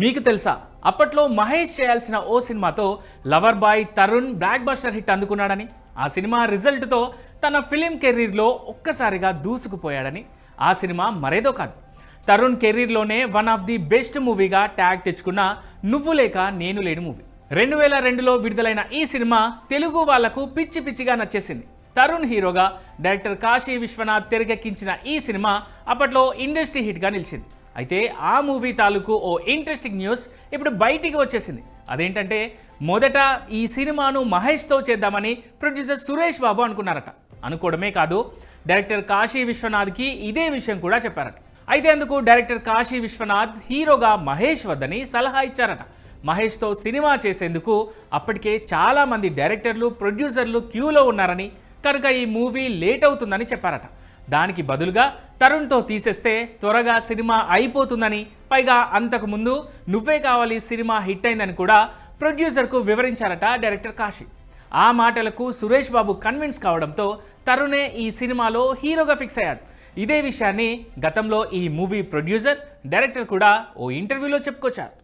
మీకు తెలుసా? అప్పట్లో మహేష్ చేయాల్సిన ఓ సినిమాతో lover boy Tarun blockbuster hit అందుకున్నాడని ఆ సినిమా రిజల్ట్తో తన ఫిలిం కెరీర్లో ఒక్కసారిగా దూసుకుపోయాడని ఆ సినిమా మరేదో కాదు. తరుణ్ కెరీర్లోనే వన్ ఆఫ్ ది బెస్ట్ మూవీగా ట్యాగ్ తెచ్చుకున్న నువ్వు లేక నేను లేని మూవీ. రెండు వేల రెండులో విడుదలైన ఈ సినిమా తెలుగు వాళ్ళకు పిచ్చి పిచ్చిగా నచ్చేసింది. తరుణ్ హీరోగా డైరెక్టర్ కాశీ విశ్వనాథ్ తెరకెక్కించిన ఈ సినిమా అప్పట్లో ఇండస్ట్రీ హిట్గా నిలిచింది. అయితే ఆ మూవీ తాలూకు ఓ ఇంట్రెస్టింగ్ న్యూస్ ఇప్పుడు బయటికి వచ్చేసింది. అదేంటంటే మొదట ఈ సినిమాను మహేష్తో చేద్దామని ప్రొడ్యూసర్ సురేష్ బాబు అనుకున్నారట. అనుకోవడమే కాదు డైరెక్టర్ కాశీ విశ్వనాథ్కి ఇదే విషయం కూడా చెప్పారట. అయితే అందుకు డైరెక్టర్ కాశీ విశ్వనాథ్ హీరోగా మహేష్ వద్దని సలహా ఇచ్చారట. మహేష్తో సినిమా చేసేందుకు అప్పటికే చాలామంది డైరెక్టర్లు ప్రొడ్యూసర్లు క్యూలో ఉన్నారని కనుక ఈ మూవీ లేట్ అవుతుందని చెప్పారట. దానికి బదులుగా తరుణ్తో తీసేస్తే త్వరగా సినిమా అయిపోతుందని పైగా అంతకు ముందు నువ్వే కావాలి సినిమా హిట్ అయిందని కూడా ప్రొడ్యూసర్కు వివరించారట డైరెక్టర్ కాశీ. ఆ మాటలకు సురేష్ బాబు కన్విన్స్ కావడంతో తరుణే ఈ సినిమాలో హీరోగా ఫిక్స్ అయ్యాడు ఇదే విషయాన్ని గతంలో ఈ మూవీ ప్రొడ్యూసర్ డైరెక్టర్ కూడా ఓ ఇంటర్వ్యూలో చెప్పుకొచ్చారు.